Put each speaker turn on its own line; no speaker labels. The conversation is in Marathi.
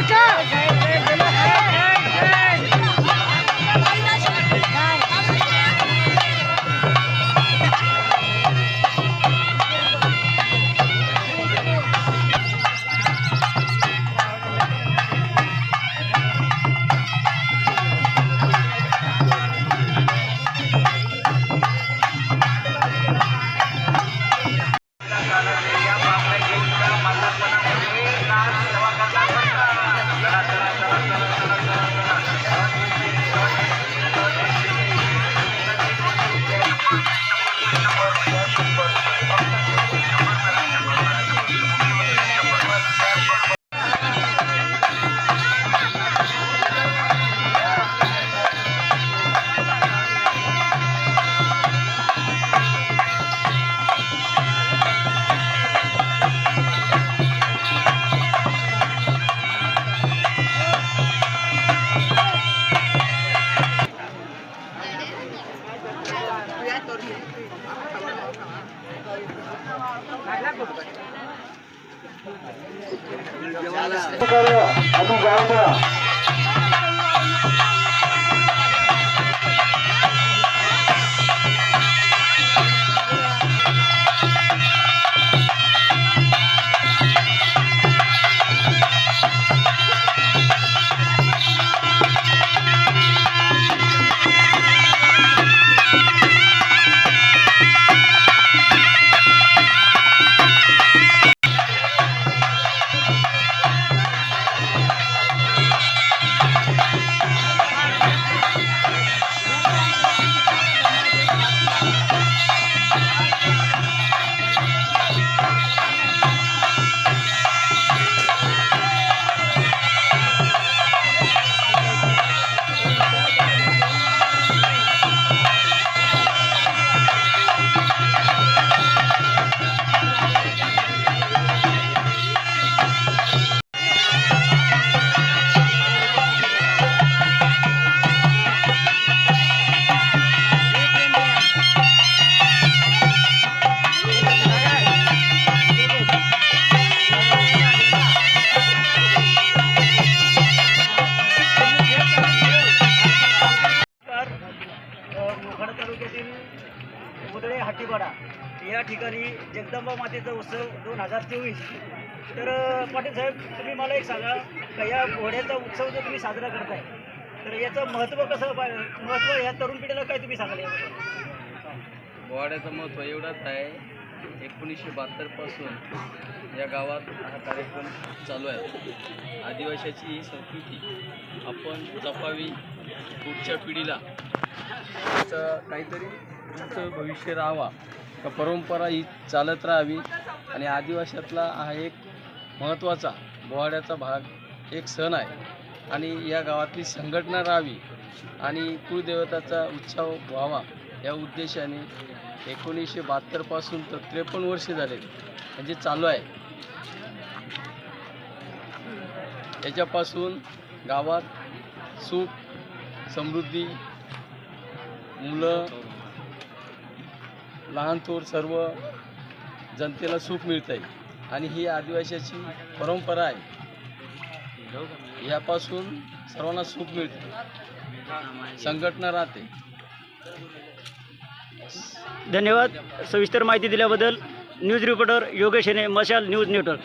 সরকার नमस्कार जगदंबा मातेचा उत्सव दोन हजार चोवीस. तर पाटील साहेब तुम्ही मला एक सांगा का या घोड्याचा उत्सव जो तुम्ही साजरा करताय तर याचं महत्त्व कसं महत्त्व या तरुण पिढीला काय तुम्ही सांगाल
घोड्याचं महत्त्व एवढंच आहे एकोणीसशे बहात्तरपासून या गावात हा कार्यक्रम चालू आहे. आदिवासीची ही संस्कृती आपण जपावी पुढच्या पिढीला. काहीतरी तुमचं भविष्य राहावा. का परंपरा ही चालत राहावी आणि आदिवासातला हा एक महत्त्वाचा बोवाड्याचा भाग एक सण आहे. आणि या गावातली संघटना राहावी आणि कुलदेवताचा उत्सव व्हावा या उद्देशाने एकोणीसशे बहात्तरपासून तर त्रेपन्न वर्षे झाले म्हणजे चालू आहे. याच्यापासून गावात सुख समृद्धी मुलं लहान थोर सर्व जनतेला सुख मिळतं आहे आणि ही आदिवासीची परंपरा आहे. यापासून सर्वांना सुख मिळते. संघटना राहते.
धन्यवाद. सविस्तर माहिती दिल्याबद्दल न्यूज रिपोर्टर योगेश हेने मशाल न्यूज नेटवर्क.